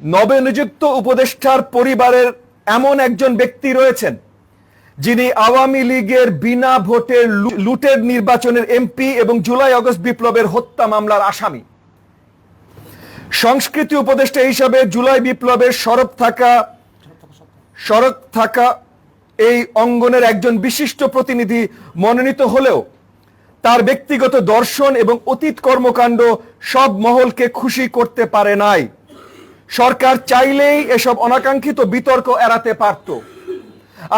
নবনিযুক্ত উপদেষ্টার পরিবারের এমন একজন ব্যক্তি রয়েছেন, যিনি আওয়ামী লীগের বিনা ভোটের লুটের নির্বাচনের এমপি এবং জুলাই আগস্ট বিপ্লবের হত্যা মামলার আসামি। সংস্কৃতি উপদেষ্টা হিসাবে জুলাই বিপ্লবের সরব থাকা সড়ক থাকা এই অঙ্গনের একজন বিশিষ্ট প্রতিনিধি মনোনীত হলেও তার ব্যক্তিগত দর্শন এবং অতীত কর্মকাণ্ড সব মহলকে খুশি করতে পারে নাই। সরকার চাইলেই এসব অনাকাঙ্ক্ষিত বিতর্ক এড়াতে পারত।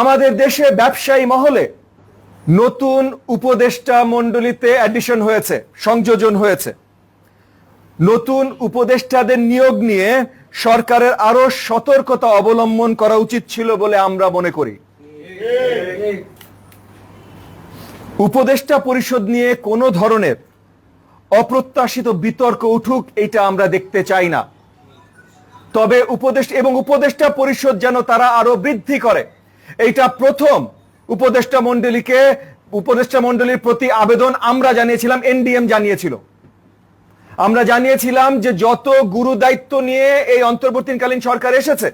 আমাদের দেশে ব্যবসায়ী মহলে নতুন উপদেষ্টা মণ্ডলীতে অ্যাডিশন হয়েছে, সংযোজন হয়েছে। নতুন উপদেষ্টাদের নিয়োগ নিয়ে সরকারের আরও সতর্কতা অবলম্বন করা উচিত ছিল বলে আমরা মনে করি। উপদেষ্টা পরিষদ নিয়ে কোনো ধরনের অপ্রত্যাশিত বিতর্ক উঠুক, এটা আমরা দেখতে চাই না। তবে উপদেশ এবং উপদেষ্টা পরিষদ যেন তারা আরও বৃদ্ধি করে। এইটা প্রথম। উপদেষ্টা মণ্ডলীকে, উপদেষ্টা মণ্ডলীর প্রতি আবেদন আমরা জানিয়েছিলাম, এনডিএম জানিয়েছিল। আমরা জানিয়েছিলাম যে যত গুরু দায়িত্ব নিয়ে এই অন্তর্বর্তীকালীন সরকার এসেছে,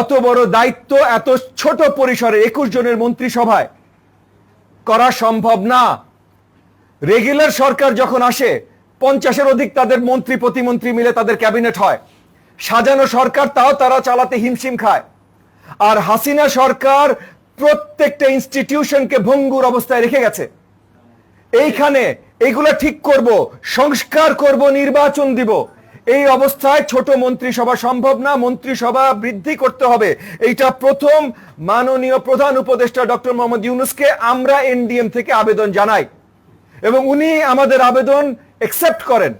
অত বড় দায়িত্ব এত ছোট পরিসরে একুশ জনের মন্ত্রিসভায় করা সম্ভব না। রেগুলার সরকার যখন আসে, পঞ্চাশের অধিক তাদের মন্ত্রী, প্রতিমন্ত্রী মিলে তাদের ক্যাবিনেট হয়। সাজানো সরকার, তাও তারা চালাতে হিমশিম খায়। আর হাসিনা সরকার প্রত্যেকটা ইনস্টিটিউশনকে ভঙ্গুর অবস্থায় রেখে গেছে। এইখানে এইগুলা ঠিক করব, সংস্কার করব, নির্বাচন দিব। এই অবস্থায় ছোট মন্ত্রিসভা সম্ভব না, মন্ত্রিসভা বৃদ্ধি করতে হবে। এইটা প্রথম মাননীয় প্রধান উপদেষ্টা ডক্টর মোহাম্মদ ইউনুসকে আমরা এনডিএম থেকে আবেদন জানাই। এবং উনি আমাদের আবেদন একসেপ্ট করেন।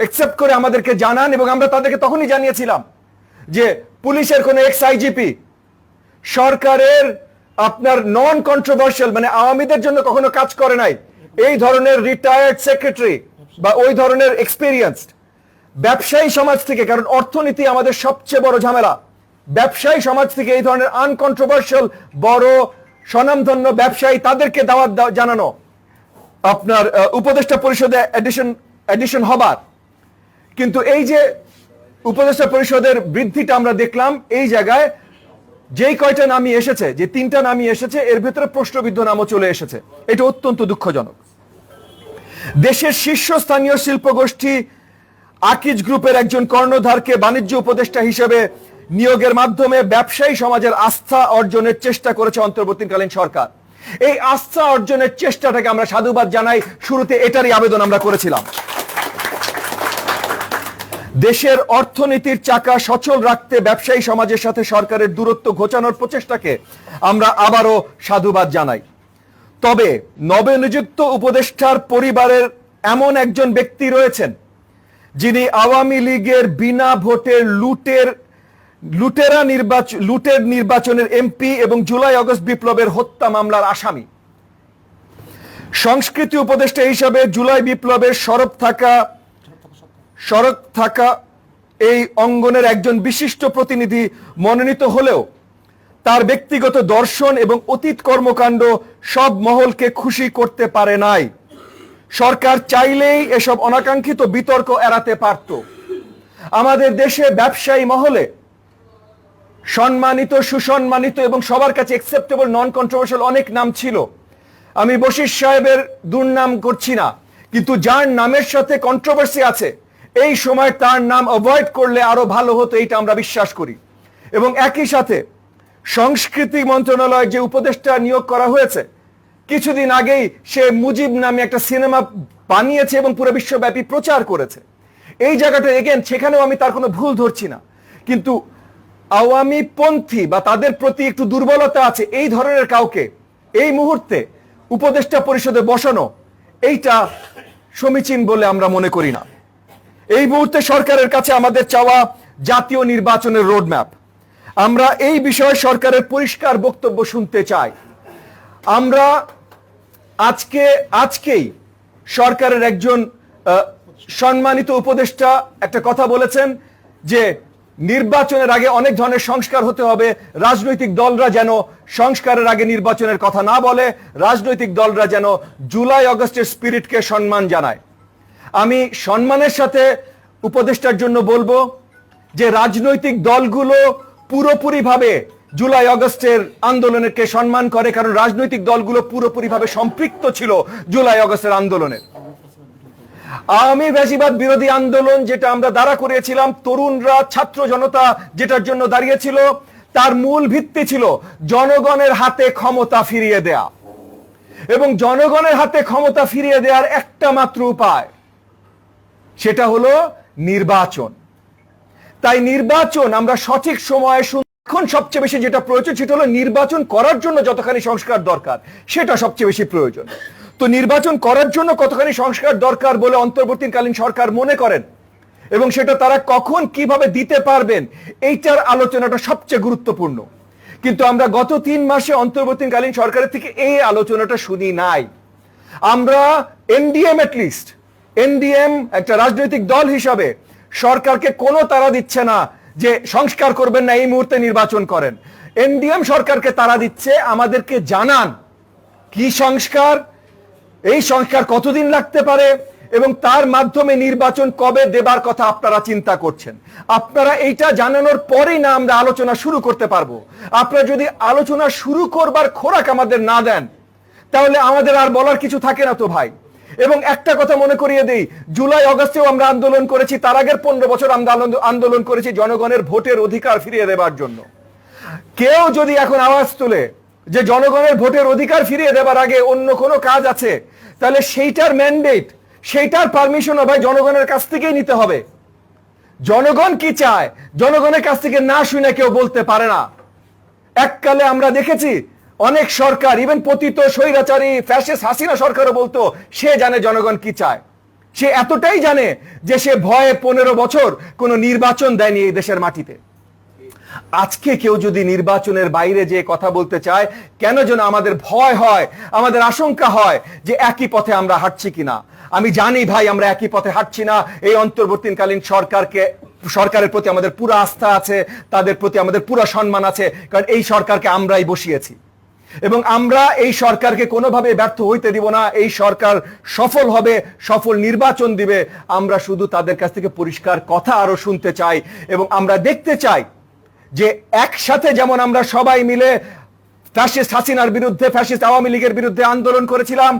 একসেপ্ট করে আমাদেরকে জানান এবং আমরা তাদেরকে তখনই জানিয়েছিলাম যে পুলিশের কোনো এক্স আইজিপি সরকারের আপনার নন কন্ট্রোভার্সিয়াল মানে আওয়ামীদের জন্য কখনো কাজ করে নাই। এই ধরনের রিটায়ার্ড সেক্রেটারি বা ওই ধরনের এক্সপিরিয়েন্সড ব্যবসায়ী সমাজ থেকে, কারণ অর্থনীতি আমাদের সবচেয়ে বড় ঝামেলা। ব্যবসায়ী সমাজ থেকে এই ধরনের আনকন্ট্রোভার্সিয়াল বড়, স্বনামধন্য ব্যবসায়ী তাদেরকে দাওয়াত দেওয়া- জানানো। আপনার উপদেষ্টা পরিষদে এডিশন এডিশন হবার। কিন্তু এই যে উপদেষ্টা পরিষদের বৃদ্ধিটা আমরা দেখলাম, এই জায়গায় যেই কয়টা নামই এসেছে, যে তিনটা নামই এসেছে, এর ভিতরে প্রশ্নবিদ্ধ নামও চলে এসেছে। এটা অত্যন্ত দুঃখজনক। দেশের শীর্ষস্থানীয় শিল্প গোষ্ঠী আকিজ গ্রুপের একজন কর্ণধারকে বাণিজ্য উপদেষ্টা হিসেবে নিয়োগের মাধ্যমে ব্যবসায়ী সমাজের আস্থা অর্জনের চেষ্টা করেছে অন্তর্বর্তীকালীন সরকার। এই আস্থা অর্জনের চেষ্টাটাকে আমরা সাধুবাদ জানাই, শুরুতে এটারই আবেদন আমরা করেছিলাম। দেশের অর্থনীতির চাকা সচল রাখতে ব্যবসায়ী সমাজের সাথে সরকারের দূরত্ব ঘোচানোর প্রচেষ্টাকে আমরা আবারও সাধুবাদ জানাই। তবে নবনিযুক্ত উপদেষ্টার পরিবারের এমন একজন ব্যক্তি রয়েছেন, যিনি আওয়ামী লীগের বিনা ভোটের লুটের, লুটেরা নির্বাচন লুটের নির্বাচনের এমপি এবং জুলাই আগস্ট বিপ্লবের হত্যা মামলার আসামি। সংস্কৃতি উপদেষ্টা হিসাবে জুলাই বিপ্লবের সরব থাকা সড়ক থাকা এই অঙ্গনের একজন বিশিষ্ট প্রতিনিধি মনোনীত হলেও তার ব্যক্তিগত দর্শন এবং অতীত কর্মকাণ্ড সব মহলকে খুশি করতে পারে নাই। সরকার চাইলেই এসব অনাকাঙ্ক্ষিত বিতর্ক এড়াতে পারত। আমাদের দেশে ব্যবসায়ী মহলে সম্মানিত, সুসম্মানিত এবং সবার কাছে একসেপ্টেবল নন কন্ট্রোভার্সিয়াল অনেক নাম ছিল। আমি বশির সাহেবের দুর্নাম করছি না, কিন্তু যার নামের সাথে কন্ট্রোভার্সি আছে এই সময় তার নাম অ্যাভয়েড করলে আরও ভালো হতো, এইটা আমরা বিশ্বাস করি। এবং একই সাথে সংস্কৃতি মন্ত্রণালয় যে উপদেষ্টা নিয়োগ করা হয়েছে, কিছুদিন আগেই সে মুজিব নামে একটা সিনেমা বানিয়েছে এবং পুরো বিশ্বব্যাপী প্রচার করেছে। এই জায়গাটা এগেন সেখানেও আমি তার কোনো ভুল ধরছি না। কিন্তু আওয়ামী পন্থী বা তাদের প্রতি একটু দুর্বলতা আছে, এই ধরনের কাউকে এই মুহূর্তে উপদেষ্টা পরিষদে বসানো, এইটা সমীচীন বলে আমরা মনে করি না। এই মুহূর্তে সরকারের কাছে আমাদের চাওয়া জাতীয় নির্বাচনের রোডম্যাপ। আমরা এই বিষয়ে সরকারের পরিষ্কার বক্তব্য শুনতে চাই। আমরা আজকে, আজকেই সরকারের একজন সম্মানিত উপদেষ্টা একটা কথা বলেছেন যে নির্বাচনের আগে অনেক ধরনের সংস্কার হতে হবে। রাজনৈতিক দলরা যেন সংস্কারের আগে নির্বাচনের কথা না বলে, রাজনৈতিক দলরা যেন জুলাই, অগস্টের স্পিরিটকে সম্মান জানায়। আমি সম্মানের সাথে উপদেষ্টার জন্য বলব যে রাজনৈতিক দলগুলো পুরোপুরিভাবে জুলাই আগস্টের আন্দোলনকে সম্মান করে, কারণ রাজনৈতিক দলগুলো পুরোপুরিভাবে সম্পৃক্ত ছিল জুলাই অগস্টের আন্দোলনের আওয়ামী ফ্যাসিবাদ বিরোধী আন্দোলন যেটা আমরা দাঁড়া করিয়েছিলাম, তরুণরা, ছাত্র জনতা যেটার জন্য দাঁড়িয়েছিল, তার মূল ভিত্তি ছিল জনগণের হাতে ক্ষমতা ফিরিয়ে দেয়া। এবং জনগণের হাতে ক্ষমতা ফিরিয়ে দেওয়ার একটা মাত্র উপায় সেটা হলো নির্বাচন। তাই নির্বাচন আমরা সঠিক সময়ে এখন সবচেয়ে বেশি যেটা প্রয়োজন সেটা হলো নির্বাচন করার জন্য যতখানি সংস্কার দরকার, সেটা সবচেয়ে বেশি প্রয়োজন। তো নির্বাচন করার জন্য কতখানি সংস্কার দরকার বলে অন্তর্বর্তীকালীন সরকার মনে করেন? এবং সেটা তারা কখন কীভাবে দিতে পারবেন, এইটার আলোচনাটা সবচেয়ে গুরুত্বপূর্ণ। কিন্তু আমরা গত তিন মাসে অন্তর্বর্তীকালীন সরকারের থেকে এই আলোচনাটা শুনি নাই। আমরা এনডিএম লিস্ট এনডিএম একটা রাজনৈতিক দল হিসাবে সরকারকে কোনো তারা দিচ্ছে না যে সংস্কার করবেন না, এই মুহূর্তে নির্বাচন করেন। এনডিএম সরকারকে তারা দিচ্ছে, আমাদেরকে জানান কি সংস্কার, এই সংস্কার কতদিন লাগতে পারে এবং তার মাধ্যমে নির্বাচন কবে দেবার কথা আপনারা চিন্তা করছেন। আপনারা এইটা জানানোর পরেই না আমরা আলোচনা শুরু করতে পারব। আপনারা যদি আলোচনা শুরু করবার খোরাক আমাদের না দেন, তাহলে আমাদের আর বলার কিছু থাকে না তো ভাই। এবং একটা কথা মনে করিয়ে দেই, জুলাই অগস্টেও আমরা আন্দোলন করেছি, তার আগের পনেরো বছর আমরা আন্দোলন করেছি জনগণের ভোটের অধিকার ফিরিয়ে দেবার জন্য। কেউ যদি এখন আওয়াজ তুলে যে জনগণের ভোটের অধিকার ফিরিয়ে দেবার আগে অন্য কোনো কাজ আছে, তাহলে সেইটার ম্যান্ডেট সেইটার পারমিশনও ভাই জনগণের কাছ থেকেই নিতে হবে। জনগণ কি চায়? জনগণের কাছ থেকে না শুনে কেউ বলতে পারে না। এককালে আমরা দেখেছি অনেক সরকার ইভেন পতিত স্বৈরাচারী ফ্যাসিস্ট হাসিনা সরকারও বলতো, সে জানে জনগণ কি চায়। সে এতটাই জানে যে সে ভয়ে পনেরো বছর কোনো নির্বাচন দেয়নি এই দেশের মাটিতে। আজকে কেউ যদি নির্বাচনের বাইরে যে কথা বলতে চায়, কেন যেন আমাদের ভয় হয়, আমাদের আশঙ্কা হয় যে একই পথে আমরা হাঁটছি কিনা। আমি জানি ভাই, আমরা একই পথে হাঁটছি না। এই অন্তর্বর্তীকালীন সরকারকে, সরকারের প্রতি আমাদের পুরো আস্থা আছে, তাদের প্রতি আমাদের পুরো সম্মান আছে, কারণ এই সরকারকে আমরাই বসিয়েছি। এবং আমরা এই সরকারকে কোনোভাবে ব্যর্থ হইতে দিব না। এই সরকার সফল হবে, সফল নির্বাচন দিবে। আমরা শুধু তাদের কাছ থেকে পরিষ্কার কথা আরও শুনতে চাই এবং আমরা দেখতে চাই যে একসাথে যেমন আমরা সবাই মিলে ফ্যাসিস্ট হাসিনার বিরুদ্ধে, ফ্যাসিস্ট আওয়ামী লীগের বিরুদ্ধে আন্দোলন করেছিলাম,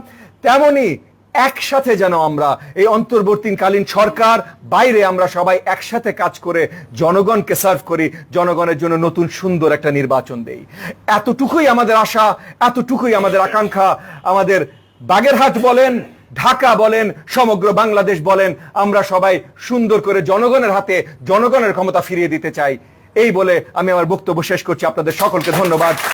তেমনি একসাথে যেন আমরা এই অন্তর্বর্তীকালীন সরকার, বাইরে আমরা সবাই একসাথে কাজ করে জনগণকে সার্ভ করি, জনগণের জন্য নতুন সুন্দর একটা নির্বাচন দেই। এতটুকুই আমাদের আশা, এতটুকুই আমাদের আকাঙ্ক্ষা। আমাদের বাগেরহাট বলেন, ঢাকা বলেন, সমগ্র বাংলাদেশ বলেন, আমরা সবাই সুন্দর করে জনগণের হাতে জনগণের ক্ষমতা ফিরিয়ে দিতে চাই। এই বলে আমি আমার বক্তব্য শেষ করছি। আপনাদের সকলকে ধন্যবাদ।